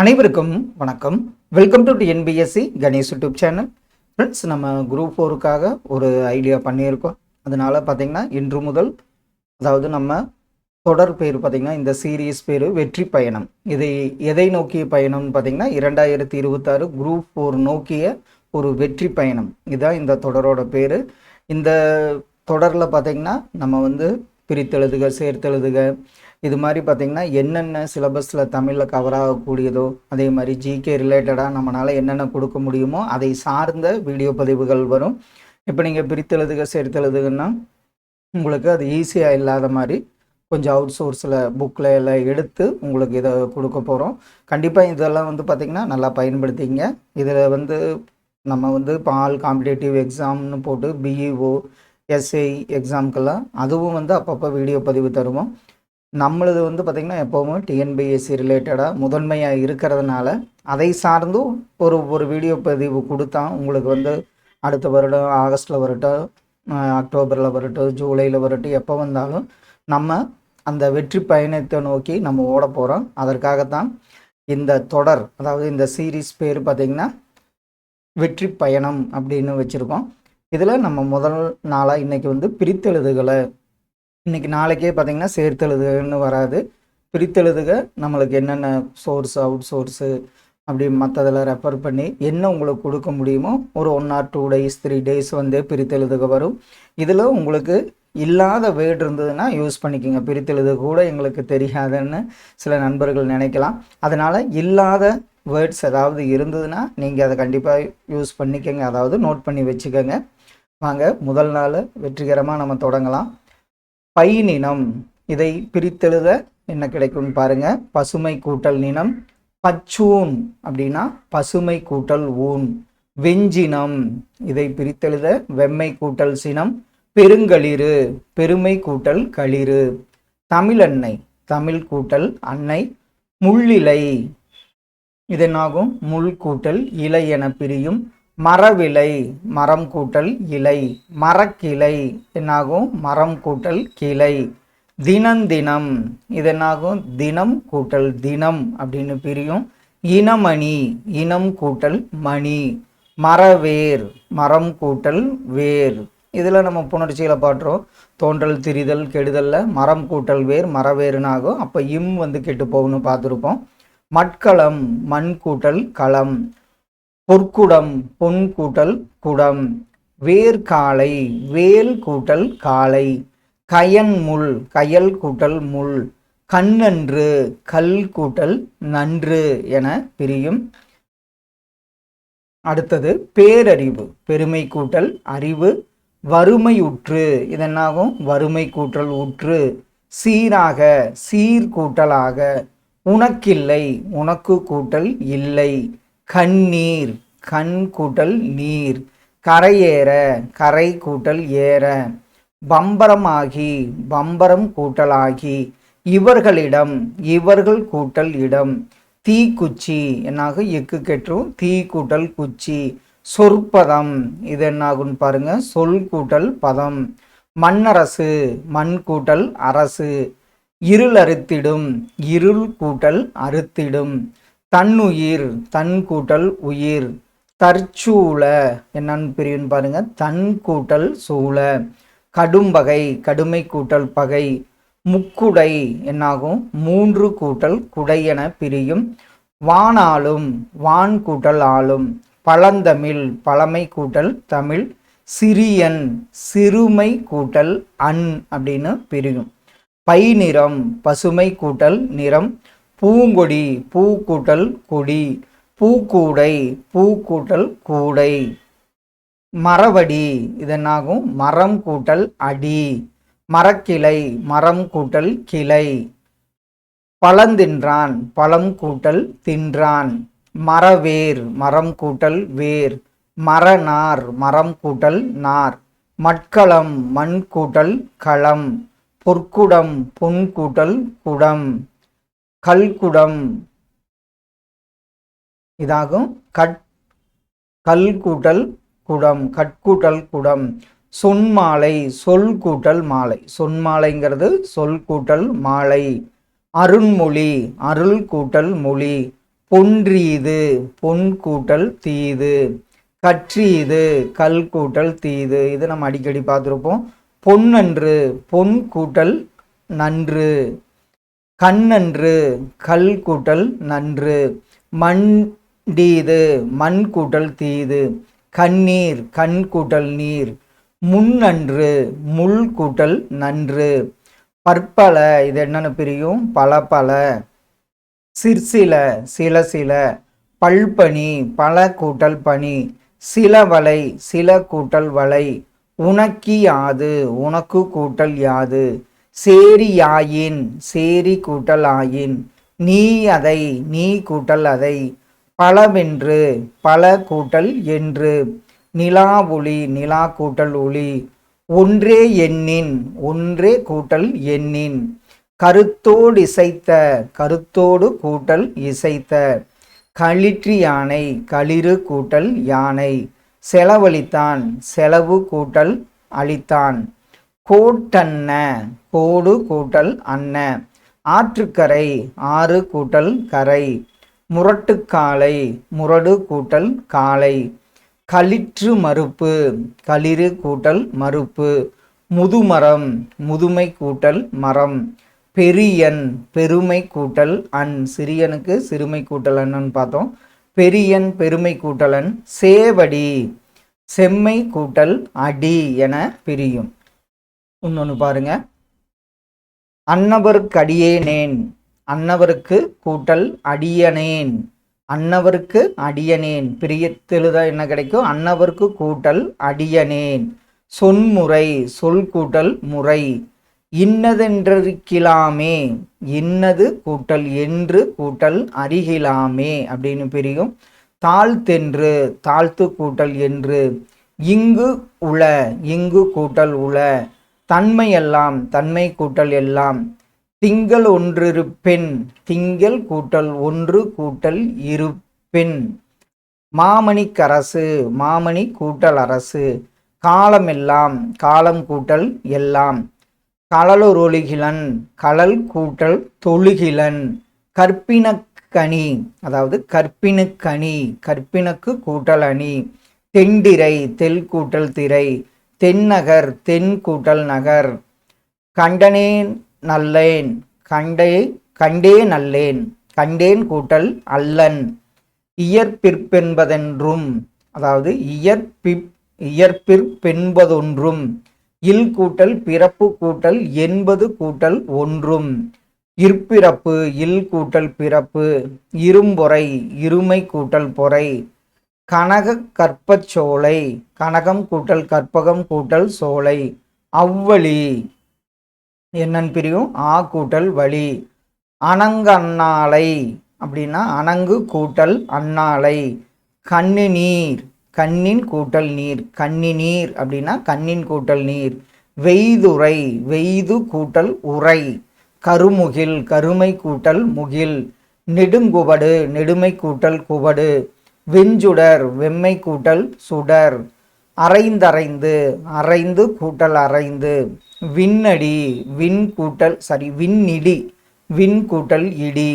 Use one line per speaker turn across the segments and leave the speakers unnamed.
அனைவருக்கும் வணக்கம். Welcome to NPSC Ganesh YouTube channel friends நம்ம குரூப் ஃபோருக்காக ஒரு ஐடியா பண்ணியிருக்கோம். அதனால பார்த்தீங்கன்னா இன்று முதல் அதாவது நம்ம தொடர் பேர் பார்த்தீங்கன்னா இந்த சீரீஸ் பேர் வெற்றி பயணம். இதை எதை நோக்கிய பயணம்னு பார்த்தீங்கன்னா இரண்டாயிரத்தி இருபத்தாறு குரூப் ஃபோர் நோக்கிய ஒரு வெற்றி பயணம். இதுதான் இந்த தொடரோட பேர். இந்த தொடரில் பார்த்தீங்கன்னா நம்ம வந்து பிரித்தெழுதுக சேர்த்தெழுதுக இது மாதிரி பார்த்திங்கன்னா என்னென்ன சிலபஸில் தமிழில் கவர் ஆகக்கூடியதோ அதே மாதிரி ஜிகே ரிலேட்டடாக நம்மளால் என்னென்ன கொடுக்க முடியுமோ அதை சார்ந்த வீடியோ பதிவுகள் வரும். இப்போ நீங்கள் பிரித்தெழுதுக சேர்த்தெழுதுகன்னா உங்களுக்கு அது ஈஸியாக இல்லாத மாதிரி கொஞ்சம் அவுட் சோர்ஸில் புக்கில் எல்லாம் எடுத்து உங்களுக்கு இதை கொடுக்க போகிறோம் கண்டிப்பாக இதெல்லாம் வந்து பார்த்திங்கன்னா நல்லா பயன்படுத்திங்க இதில் வந்து நம்ம வந்து இப்போ ஆல் காம்படேட்டிவ் எக்ஸாம்னு போட்டு பிஇஓ எஸ்ஐ எக்ஸாம்க்கெல்லாம் அதுவும் வந்து அப்பப்போ வீடியோ பதிவு தருவோம். நம்மளது வந்து பார்த்திங்கன்னா எப்போவுமே டிஎன்பிஎஸ்சி ரிலேட்டடாக முதன்மையாக இருக்கிறதுனால அதை சார்ந்தும் ஒரு ஒரு வீடியோ பதிவு கொடுத்தா உங்களுக்கு வந்து அடுத்த வருடம் ஆகஸ்ட்டில் வரட்டும் அக்டோபரில் வரட்டும் ஜூலையில் வரட்டும் எப்போ வந்தாலும் நம்ம அந்த வெற்றி பயணத்தை நோக்கி நம்ம ஓட போகிறோம் அதற்காகத்தான் இந்த தொடர் அதாவது இந்த சீரீஸ் பேர் பார்த்திங்கன்னா வெற்றி பயணம் அப்படின்னு வச்சுருக்கோம். இதில் நம்ம முதல் நாளாக இன்றைக்கி வந்து பிரித்தெழுதுகளை இன்றைக்கி நாளைக்கே பார்த்திங்கன்னா சேர்த்தெழுதுகன்னு வராது. பிரித்தெழுதுக நம்மளுக்கு என்னென்ன சோர்ஸ் அவுட் சோர்ஸு அப்படி மற்றதில் ரெஃபர் பண்ணி என்ன உங்களுக்கு கொடுக்க முடியுமோ ஒரு one or two days three days வந்து பிரித்தெழுதுக வரும். இதில் உங்களுக்கு இல்லாத வேர்டு இருந்ததுன்னா யூஸ் பண்ணிக்கோங்க. பிரித்தெழுது கூட எங்களுக்கு தெரியாதுன்னு சில நண்பர்கள் நினைக்கலாம். அதனால் இல்லாத வேர்ட்ஸ் ஏதாவது இருந்ததுன்னா நீங்கள் அதை கண்டிப்பாக யூஸ் பண்ணிக்கோங்க. அதாவது நோட் பண்ணி வச்சுக்கோங்க. வாங்க முதல் நாள் வெற்றிகரமாக நம்ம தொடங்கலாம். பைநினம். இதை பிரித்தெழுத என்ன கிடைக்கும்னு பாருங்க. பசுமை கூட்டல் நினம். பச்சூன் அப்படின்னா பசுமை கூட்டல் ஊன். வெஞ்சினம். இதை பிரித்தெழுத வெம்மை கூட்டல் சினம். பெருங்களிறு பெருமை கூட்டல் களிறு தமிழன்னை. தமிழ் கூட்டல் அன்னை. முள்ளிலை. இதனாகும் முள் கூட்டல் இலை என பிரியும். மரவிலை மரம் கூட்டல் இலை மரக்கிளை என்னாகும்? மரம் கூட்டல் கிளை. தினந்தினம் இது என்னாகும் தினம் கூட்டல் தினம் அப்படின்னு பிரியும். இனமணி இனம் கூட்டல் மணி. மரவேர் மரம் கூட்டல் வேர். இதில் நம்ம புணர்ச்சியில் பாட்டுறோம். தோன்றல் திரிதல் கெடுதலில் மரம் கூட்டல் வேர் மரவேறுனாகும் அப்போ இம் வந்து கெட்டு போகும்னு பார்த்துருப்போம். மட்களம் மண் கூட்டல் களம். பொற்குடம் பொன் கூட்டல் குடம். வேர்காலை வேல் கூட்டல் காலை. கயன் முள் கயல் கூட்டல் முள். கண்ணன்று கல் கூட்டல் நன்று என பிரியும். அடுத்தது பேரறிவு பெருமை கூட்டல் அறிவு. வறுமையுற்று இதென்னாகும்? வறுமை கூட்டல் உற்று. சீராக சீர் கூட்டலாக உனக்கில்லை உனக்கு கூட்டல் இல்லை. கண்ணீர் கண் கூட்டல் நீர் கரையேற கரை கூட்டல் ஏற. பம்பரமாகி பம்பரம் கூட்டலாகி இவர்களிடம் இவர்கள் கூட்டல் இடம். தீக்குச்சி என்னாக? எக்கு கெற்றும் தீ கூட்டல் குச்சி. சொற்பதம் இது என்னாகும்னு பாருங்க. சொல் கூட்டல் பதம். மண்ணரசு மண் கூட்டல் அரசு. இருள் அறுத்திடும் இருள் கூட்டல் அறுத்திடும். தன்னுயிர் தன் கூட்டல் உயிர். தற்சூழ என்னன்னு பிரிவுன்னு பாருங்க தன் கூட்டல் சூழ. கடும்பகை கடுமை கூட்டல் பகை. முக்குடை என்னாகும்? மூன்று கூட்டல் குடை என பிரியும். வானாலும் வான் கூட்டல் ஆளும். பழந்தமிழ் பழமை கூட்டல் தமிழ். சிறியன் சிறுமை கூட்டல் அன் அப்படின்னு பிரியும். பை நிறம் பசுமை கூட்டல் நிறம். பூங்கொடி பூக்கூட்டல் கொடி பூக்கூடை பூக்கூட்டல் கூடை. மரவடி இதனாகும் மரம் கூட்டல் அடி. மரக்கிளை மரம் கூட்டல் கிளை. பழந்தின்றான் பழம் கூட்டல் தின்றான். மரவேர் மரம் கூட்டல் வேர். மரநார் மரம் கூட்டல் நார். மட்களம் மண் கூட்டல் களம். பொற்குடம் பொன் கூட்டல் குடம். கல்குடம். இதாகும் கட் கல் கூட்டல் குடம் கட்கூட்டல் குடம். சொன்மாலை சொல் கூட்டல் மாலை. சொன்மாலைங்கிறது சொல் கூட்டல் மாலை. அருண்மொழி அருள் கூட்டல் மொழி. பொன்றீது பொன் கூட்டல் தீது. கற்றீது கல் கூட்டல் தீது. இது நம்ம அடிக்கடி பார்த்துருப்போம். பொன்னன்று பொன் கூட்டல் நன்று. கண்ணன்று கல் கூட்டல் நன்று மண்டீது மண் கூட்டல் தீது கண்ணீர் கண் கூட்டல் நீர் முன்னன்று முள் கூட்டல் நன்று பற்பல இது என்னென்னு பிரியும்? பல பல சிற்சில சில சில பல்பனி பல கூட்டல் பனி சில வலை சில கூட்டல் வலை உனக்கி யாது உனக்கு கூட்டல் யாது சேரியாயின் சேரி கூட்டல் ஆயின் நீ அதை நீ கூட்டல் அதை பலவென்று பல கூட்டல் என்று நிலா ஒளி நிலா கூட்டல் ஒளி ஒன்றே எண்ணின் ஒன்றே கூட்டல் எண்ணின் கருத்தோடு இசைத்த கருத்தோடு கூட்டல் இசைத்த களிற்று யானை களிறு கூட்டல் யானை செலவழித்தான் செலவு கூட்டல் அளித்தான் கோட்டன்ன கோடு கூட்டல் அன்ன. ஆற்றுக்கரை ஆறு கூட்டல் கரை. முரட்டுக்காலை முரடு கூட்டல் காலை. களிற்று மறுப்பு களிறு கூட்டல் மறுப்பு. முதுமரம் முதுமை கூட்டல் மரம். பெரியன் பெருமை கூட்டல் அன். சிறியனுக்கு சிறுமை கூட்டல் அண்ணன் பார்த்தோம். பெரியன் பெருமை கூட்டலன் சேவடி செம்மை கூட்டல் அடி என பிரியும். இன்னொன்று பாருங்க. அன்னவருக்கு அடியேனேன் அன்னவருக்கு கூட்டல் அடியனேன் அன்னவருக்கு அடியனேன். பிரியத்தெழுதா என்ன கிடைக்கும்? அன்னவருக்கு கூட்டல் அடியனேன் சொன்முறை சொல் கூட்டல் முறை இன்னதென்றிருக்கலாமே இன்னது கூட்டல் என்று கூட்டல் அருகிலாமே அப்படின்னு பிரியும். தாழ்த்தென்று தாழ்த்து கூட்டல் என்று இங்கு உள இங்கு கூட்டல் உள தன்மை எல்லாம் தன்மை கூட்டல் எல்லாம். திங்கள் ஒன்றிருப்பெண் திங்கள் கூட்டல் ஒன்று கூட்டல் இருப்பெண் மாமணிக்கரசு மாமணி கூட்டல் அரசு. காலம் எல்லாம் காலம் கூட்டல் எல்லாம். கலலொருகிலன் கலல் கூட்டல் தொழுகிலன் கற்பினக்கனி அதாவது கற்பினுக்கனி கற்பினக்கு கூட்டல் அணி. தெண்டிரை தெல் கூட்டல் திரை. தென்னகர் தென் கூட்டல் நகர். கண்டனேன் நல்லேன் கண்டே கண்டே நல்லேன் கண்டேன் கூட்டல் அல்லன். இயற்பிற்பென்பதென்றும் அதாவது இயற்பி இயற்பிற்பென்பதொன்றும் இல் கூட்டல் பிறப்பு கூட்டல் என்பது கூட்டல் ஒன்றும். இற்பிறப்பு இல் கூட்டல் பிறப்பு இரும்பொறை இருமை கூட்டல் பொறை. கனக கற்பச்சோலை கனகம் கூட்டல் கற்பகம் கூட்டல் சோலை அவ்வழி. என்னன்னு பிரியும்? ஆ கூட்டல் வழி. அணங்கு அப்படின்னா அணங்கு கூட்டல் அண்ணாலை கண்ணு நீர். கண்ணின் கூட்டல் நீர். கண்ணி நீர் அப்படின்னா கண்ணின் கூட்டல் நீர். வெய்துரை வெய்து கூட்டல் உரை கருமுகில். கருமை கூட்டல் முகில். நெடுங்குபடு நெடுமை கூட்டல் குவடு. வெஞ்சுடர் வெம்மை கூட்டல் சுடர். அரைந்தரைந்து அரைந்து கூட்டல் அரைந்து. விண்ணடி விண் கூட்டல் சாரி விண்ணிடி விண் கூட்டல் இடி.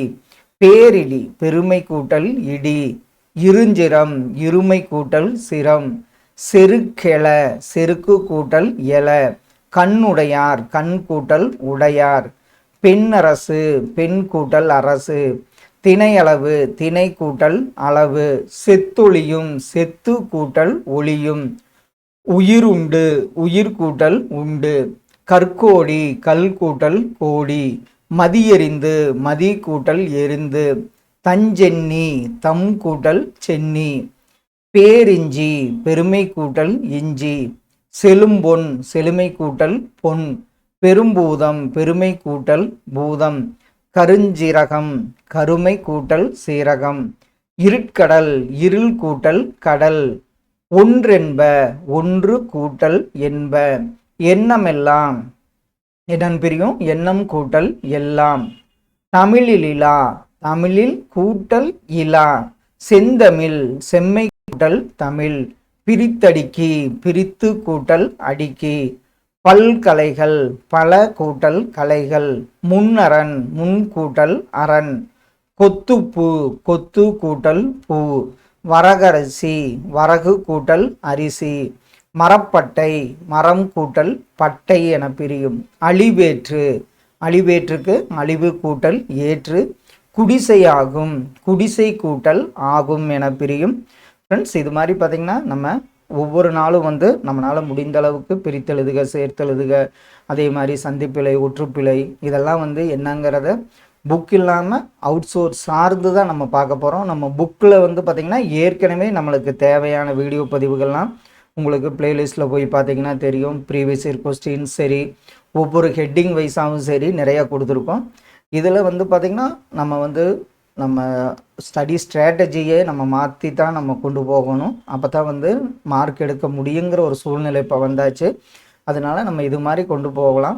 பேரிடி பெருமை கூட்டல் இடி. இருஞ்சிரம் இருமை கூட்டல் சிரம். செருக்கெல செருக்கு கூட்டல் எல. கண்ணுடையார் கண் கூட்டல் உடையார். பெண்ணரசு பெண் கூட்டல் அரசு. திணையளவு திணை கூட்டல் அளவு. செத்தொழியும் செத்து கூட்டல் ஒளியும். உயிருண்டு உயிர் கூட்டல் உண்டு. கற்கோடி கல் கூட்டல் கோடி. மதியெறிந்து மதி கூட்டல் எரிந்து தஞ்சென்னி தம் கூட்டல் சென்னி. பேரிஞ்சி பெருமை கூட்டல் இஞ்சி. செலும்பொன் செழுமை கூட்டல் பொன். பெரும்பூதம் பெருமை கூட்டல் பூதம். கருஞ்சீரகம் கருமை கூட்டல் சீரகம் இருட்கடல் இருள் கூட்டல் கடல் ஒன்றென்ப ஒன்று கூட்டல் என்ப எண்ணமெல்லாம். என்னன்னு பிரியும்? எண்ணம் கூட்டல் எல்லாம். தமிழில் இலா தமிழில் கூட்டல் இலா. செந்தமிழ் செம்மை கூட்டல் தமிழ். பிரித்தடிக்கி பிரித்து கூட்டல் அடிக்கி. பல்கலைகள் பல கூட்டல் கலைகள் முன்னரண் முன்கூட்டல் அரண் கொத்துப்பூ கொத்து கூட்டல் பூ வரகரிசி வரகு கூட்டல் அரிசி மரப்பட்டை மரம் கூட்டல் பட்டை என பிரியும். அழிவேற்று அழிவேற்றுக்கு அழிவு கூட்டல் ஏற்று குடிசையாகும் குடிசை கூட்டல் ஆகும் என பிரியும். ஃப்ரெண்ட்ஸ் இது மாதிரி பார்த்திங்கன்னா நம்ம ஒவ்வொரு நாளும் வந்து நம்மளால் முடிந்த அளவுக்கு பிரித்தெழுதுக சேர்த்தெழுதுக. அதே மாதிரி சந்திப்பிழை ஒற்றுப்பிழை இதெல்லாம் வந்து என்னங்கிறத புக் இல்லாமல் அவுட் சோர்ஸ் சார்ந்து தான் நம்ம பார்க்க போகிறோம் நம்ம புக்கில் வந்து பார்த்திங்கன்னா ஏற்கனவே நம்மளுக்கு தேவையான வீடியோ பதிவுகள்லாம் உங்களுக்கு பிளேலிஸ்ட்டில் போய் பார்த்தீங்கன்னா தெரியும். ப்ரீவியஸ் இயர் கொஸ்டின் சரி ஒவ்வொரு ஹெட்டிங் வைஸாகவும் சரி நிறையா கொடுத்துருக்கோம். இதில் வந்து பார்த்திங்கன்னா நம்ம வந்து நம்ம ஸ்டடி ஸ்ட்ராட்டஜியை நம்ம மாற்றி தான் நம்ம கொண்டு போகணும். அப்போ தான் வந்து மார்க் எடுக்க முடியுங்கிற ஒரு சூழ்நிலை இப்போ வந்தாச்சு. அதனால் நம்ம இது மாதிரி கொண்டு போகலாம்.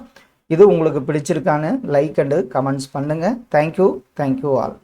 இது உங்களுக்கு பிடிச்சிருக்கான்னு லைக் அண்டு கமெண்ட்ஸ் பண்ணுங்கள் thank you thank you all